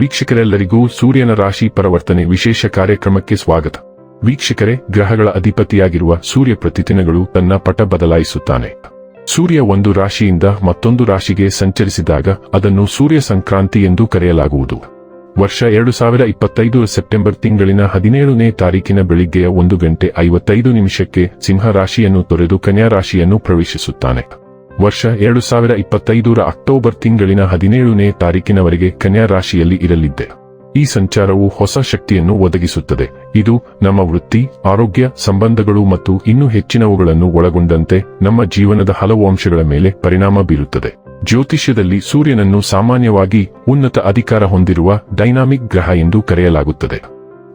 ವೀಕ್ಷಕರೆಲ್ಲರಿಗೂ ಸೂರ್ಯನ ರಾಶಿ ಪರಿವರ್ತನೆ ವಿಶೇಷ ಕಾರ್ಯಕ್ರಮಕ್ಕೆ ಸ್ವಾಗತ. ವೀಕ್ಷಕರೇ, ಗ್ರಹಗಳ ಅಧಿಪತಿಯಾಗಿರುವ ಸೂರ್ಯ ಪ್ರತಿದಿನಗಳು ತನ್ನ ಪಟ ಬದಲಾಯಿಸುತ್ತಾನೆ. ಸೂರ್ಯ ಒಂದು ರಾಶಿಯಿಂದ ಮತ್ತೊಂದು ರಾಶಿಗೆ ಸಂಚರಿಸಿದಾಗ ಅದನ್ನು ಸೂರ್ಯ ಸಂಕ್ರಾಂತಿ ಎಂದು ಕರೆಯಲಾಗುವುದು. ವರ್ಷ ಎರಡು ಸಾವಿರ ಇಪ್ಪತ್ತೈದು ಸೆಪ್ಟೆಂಬರ್ ತಿಂಗಳಿನ ಹದಿನೇಳನೇ ತಾರೀಕಿನ ಬೆಳಿಗ್ಗೆಯ ಒಂದು ಗಂಟೆ ಐವತ್ತೈದು ನಿಮಿಷಕ್ಕೆ ಸಿಂಹ ರಾಶಿಯನ್ನು ತೊರೆದು ಕನ್ಯಾ ರಾಶಿಯನ್ನು ಪ್ರವೇಶಿಸುತ್ತಾನೆ. ವರ್ಷ ಎರಡು ಸಾವಿರ ಇಪ್ಪತ್ತೈದರ ಅಕ್ಟೋಬರ್ ತಿಂಗಳಿನ ಹದಿನೇಳನೇ ತಾರೀಕಿನವರೆಗೆ ಕನ್ಯಾ ರಾಶಿಯಲ್ಲಿ ಇರಲಿದ್ದೆ. ಈ ಸಂಚಾರವು ಹೊಸ ಶಕ್ತಿಯನ್ನು ಒದಗಿಸುತ್ತದೆ. ಇದು ನಮ್ಮ ವೃತ್ತಿ, ಆರೋಗ್ಯ, ಸಂಬಂಧಗಳು ಮತ್ತು ಇನ್ನೂ ಹೆಚ್ಚಿನವುಗಳನ್ನು ಒಳಗೊಂಡಂತೆ ನಮ್ಮ ಜೀವನದ ಹಲವು ಅಂಶಗಳ ಮೇಲೆ ಪರಿಣಾಮ ಬೀರುತ್ತದೆ. ಜ್ಯೋತಿಷ್ಯದಲ್ಲಿ ಸೂರ್ಯನನ್ನು ಸಾಮಾನ್ಯವಾಗಿ ಉನ್ನತ ಅಧಿಕಾರ ಹೊಂದಿರುವ ಡೈನಾಮಿಕ್ ಗ್ರಹ ಎಂದು ಕರೆಯಲಾಗುತ್ತದೆ.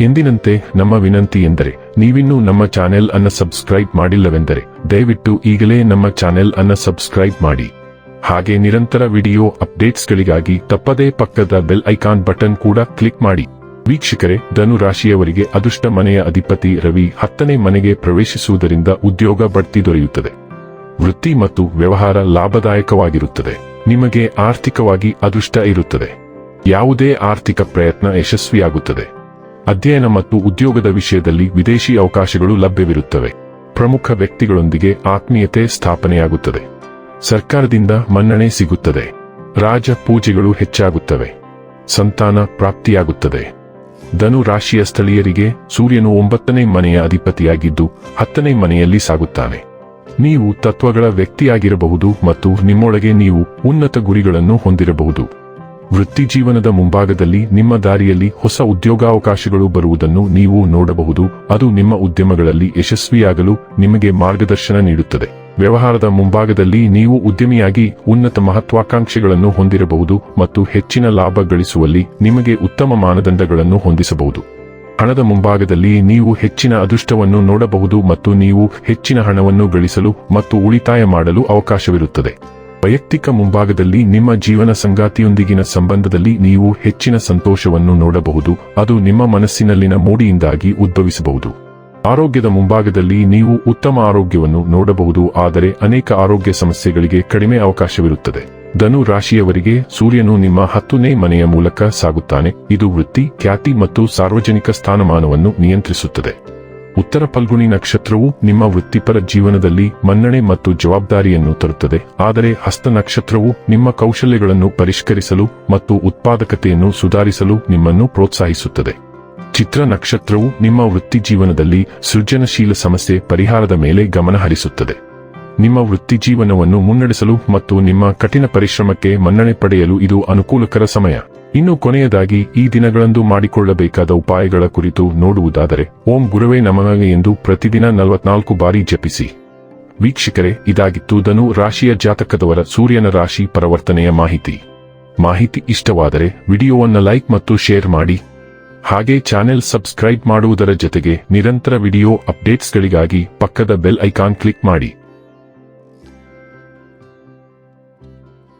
ಎಂದಿನಂತೆ ನಮ್ಮ ವಿನಂತಿ ಎಂದರೆ, ನೀವಿನ್ನೂ ನಮ್ಮ ಚಾನೆಲ್ ಅನ್ನು ಸಬ್ಸ್ಕ್ರೈಬ್ ಮಾಡಿಲ್ಲವೆಂದರೆ, ದಯವಿಟ್ಟು ಈಗಲೇ ನಮ್ಮ ಚಾನೆಲ್ ಅನ್ನು ಸಬ್ಸ್ಕ್ರೈಬ್ ಮಾಡಿ. ಹಾಗೆ ನಿರಂತರ ವಿಡಿಯೋ ಅಪ್ಡೇಟ್ಸ್ಗಳಿಗಾಗಿ ತಪ್ಪದೇ ಪಕ್ಕದ ಬೆಲ್ ಐಕಾನ್ ಬಟನ್ ಕೂಡ ಕ್ಲಿಕ್ ಮಾಡಿ. ವೀಕ್ಷಕರೇ ಧನು ರಾಶಿಯವರಿಗೆ ಅದೃಷ್ಟ ಮನೆಯ ಅಧಿಪತಿ ರವಿ ಹತ್ತನೇ ಮನೆಗೆ ಪ್ರವೇಶಿಸುವುದರಿಂದ ಉದ್ಯೋಗ ಬಡ್ತಿ ದೊರೆಯುತ್ತದೆ. ವೃತ್ತಿ ಮತ್ತು ವ್ಯವಹಾರ ಲಾಭದಾಯಕವಾಗಿರುತ್ತದೆ. ನಿಮಗೆ ಆರ್ಥಿಕವಾಗಿ ಅದೃಷ್ಟ ಇರುತ್ತದೆ. ಯಾವುದೇ ಆರ್ಥಿಕ ಪ್ರಯತ್ನ ಯಶಸ್ವಿಯಾಗುತ್ತದೆ. ಅಧ್ಯಯನ ಮತ್ತು ಉದ್ಯೋಗದ ವಿಷಯದಲ್ಲಿ ವಿದೇಶಿ ಅವಕಾಶಗಳು ಲಭ್ಯವಿರುತ್ತವೆ. ಪ್ರಮುಖ ವ್ಯಕ್ತಿಗಳೊಂದಿಗೆ ಆತ್ಮೀಯತೆ ಸ್ಥಾಪನೆಯಾಗುತ್ತದೆ. ಸರ್ಕಾರದಿಂದ ಮನ್ನಣೆ ಸಿಗುತ್ತದೆ. ರಾಜ ಪೂಜೆಗಳು ಹೆಚ್ಚಾಗುತ್ತವೆ. ಸಂತಾನ ಪ್ರಾಪ್ತಿಯಾಗುತ್ತದೆ. ಧನು ರಾಶಿಯ ಸ್ಥಳೀಯರಿಗೆ ಸೂರ್ಯನು ಒಂಬತ್ತನೇ ಮನೆಯ ಅಧಿಪತಿಯಾಗಿದ್ದು, ಹತ್ತನೇ ಮನೆಯಲ್ಲಿ ಸಾಗುತ್ತಾನೆ. ನೀವು ತತ್ವಗಳ ವ್ಯಕ್ತಿಯಾಗಿರಬಹುದು ಮತ್ತು ನಿಮ್ಮೊಳಗೆ ನೀವು ಉನ್ನತ ಗುರಿಗಳನ್ನು ಹೊಂದಿರಬಹುದು. ವೃತ್ತಿ ಜೀವನದ ಮುಂಭಾಗದಲ್ಲಿ ನಿಮ್ಮ ದಾರಿಯಲ್ಲಿ ಹೊಸ ಉದ್ಯೋಗಾವಕಾಶಗಳು ಬರುವುದನ್ನು ನೀವು ನೋಡಬಹುದು. ಅದು ನಿಮ್ಮ ಉದ್ಯಮಗಳಲ್ಲಿ ಯಶಸ್ವಿಯಾಗಲು ನಿಮಗೆ ಮಾರ್ಗದರ್ಶನ ನೀಡುತ್ತದೆ. ವ್ಯವಹಾರದ ಮುಂಭಾಗದಲ್ಲಿ ನೀವು ಉದ್ಯಮಿಯಾಗಿ ಉನ್ನತ ಮಹತ್ವಾಕಾಂಕ್ಷೆಗಳನ್ನು ಹೊಂದಿರಬಹುದು ಮತ್ತು ಹೆಚ್ಚಿನ ಲಾಭ ಗಳಿಸುವಲ್ಲಿ ನಿಮಗೆ ಉತ್ತಮ ಮಾನದಂಡಗಳನ್ನು ಹೊಂದಿಸಬಹುದು. ಹಣದ ಮುಂಭಾಗದಲ್ಲಿ ನೀವು ಹೆಚ್ಚಿನ ಅದೃಷ್ಟವನ್ನು ನೋಡಬಹುದು ಮತ್ತು ನೀವು ಹೆಚ್ಚಿನ ಹಣವನ್ನು ಗಳಿಸಲು ಮತ್ತು ಉಳಿತಾಯ ಮಾಡಲು ಅವಕಾಶವಿರುತ್ತದೆ. ವೈಯಕ್ತಿಕ ಮುಂಭಾಗದಲ್ಲಿ ನಿಮ್ಮ ಜೀವನ ಸಂಗಾತಿಯೊಂದಿಗಿನ ಸಂಬಂಧದಲ್ಲಿ ನೀವು ಹೆಚ್ಚಿನ ಸಂತೋಷವನ್ನು ನೋಡಬಹುದು, ಅದು ನಿಮ್ಮ ಮನಸ್ಸಿನಲ್ಲಿನ ಮೂಡಿಯಿಂದಾಗಿ ಉದ್ಭವಿಸಬಹುದು. ಆರೋಗ್ಯದ ಮುಂಭಾಗದಲ್ಲಿ ನೀವು ಉತ್ತಮ ಆರೋಗ್ಯವನ್ನು ನೋಡಬಹುದು, ಆದರೆ ಅನೇಕ ಆರೋಗ್ಯ ಸಮಸ್ಯೆಗಳಿಗೆ ಕಡಿಮೆ ಅವಕಾಶವಿರುತ್ತದೆ. ಧನು ರಾಶಿಯವರಿಗೆ ಸೂರ್ಯನು ನಿಮ್ಮ ಹತ್ತನೇ ಮನೆಯ ಮೂಲಕ ಸಾಗುತ್ತಾನೆ, ಇದು ವೃತ್ತಿ, ಖ್ಯಾತಿ ಮತ್ತು ಸಾರ್ವಜನಿಕ ಸ್ಥಾನಮಾನವನ್ನು ನಿಯಂತ್ರಿಸುತ್ತದೆ. ಉತ್ತರ ಫಲ್ಗುಣಿ ನಕ್ಷತ್ರವು ನಿಮ್ಮ ವೃತ್ತಿಪರ ಜೀವನದಲ್ಲಿ ಮನ್ನಣೆ ಮತ್ತು ಜವಾಬ್ದಾರಿಯನ್ನು ತರುತ್ತದೆ. ಆದರೆ ಹಸ್ತ ನಕ್ಷತ್ರವು ನಿಮ್ಮ ಕೌಶಲ್ಯಗಳನ್ನು ಪರಿಷ್ಕರಿಸಲು ಮತ್ತು ಉತ್ಪಾದಕತೆಯನ್ನು ಸುಧಾರಿಸಲು ನಿಮ್ಮನ್ನು ಪ್ರೋತ್ಸಾಹಿಸುತ್ತದೆ. ಚಿತ್ರ ನಕ್ಷತ್ರವು ನಿಮ್ಮ ವೃತ್ತಿ ಜೀವನದಲ್ಲಿ ಸೃಜನಶೀಲ ಸಮಸ್ಯೆ ಪರಿಹಾರದ ಮೇಲೆ ಗಮನ ಹರಿಸುತ್ತದೆ ನಿಮ್ಮ ವೃತ್ತಿ ಜೀವನವನ್ನು ಮುನ್ನಡೆಸಲು ಮತ್ತು ನಿಮ್ಮ ಕಠಿಣ ಪರಿಶ್ರಮಕ್ಕೆ ಮನ್ನಣೆ ಪಡೆಯಲು ಇದು ಅನುಕೂಲಕರ ಸಮಯ. ಇನ್ನು ಕೊನೆಯದಾಗಿ, ಈ ದಿನಗಳಂದು ಮಾಡಿಕೊಳ್ಳಬೇಕಾದ ಉಪಾಯಗಳ ಕುರಿತು ನೋಡುವುದಾದರೆ, ಓಂ ಗುರುವೇ ನಮಃ ಎಂದು ಪ್ರತಿದಿನ ನಲವತ್ನಾಲ್ಕು ಬಾರಿ ಜಪಿಸಿ. ವೀಕ್ಷಕರೇ, ಇದಾಗಿತ್ತು ಧನು ರಾಶಿಯ ಜಾತಕದವರ ಸೂರ್ಯನ ರಾಶಿ ಪರಿವರ್ತನೆಯ ಮಾಹಿತಿ. ಮಾಹಿತಿ ಇಷ್ಟವಾದರೆ, ವಿಡಿಯೋವನ್ನು ಲೈಕ್ ಮತ್ತು ಶೇರ್ ಮಾಡಿ. ಹಾಗೆ ಚಾನೆಲ್ ಸಬ್ಸ್ಕ್ರೈಬ್ ಮಾಡುವುದರ ಜೊತೆಗೆ ನಿರಂತರ ವಿಡಿಯೋ ಅಪ್ಡೇಟ್ಸ್ಗಳಿಗಾಗಿ ಪಕ್ಕದ ಬೆಲ್ ಐಕಾನ್ ಕ್ಲಿಕ್ ಮಾಡಿ.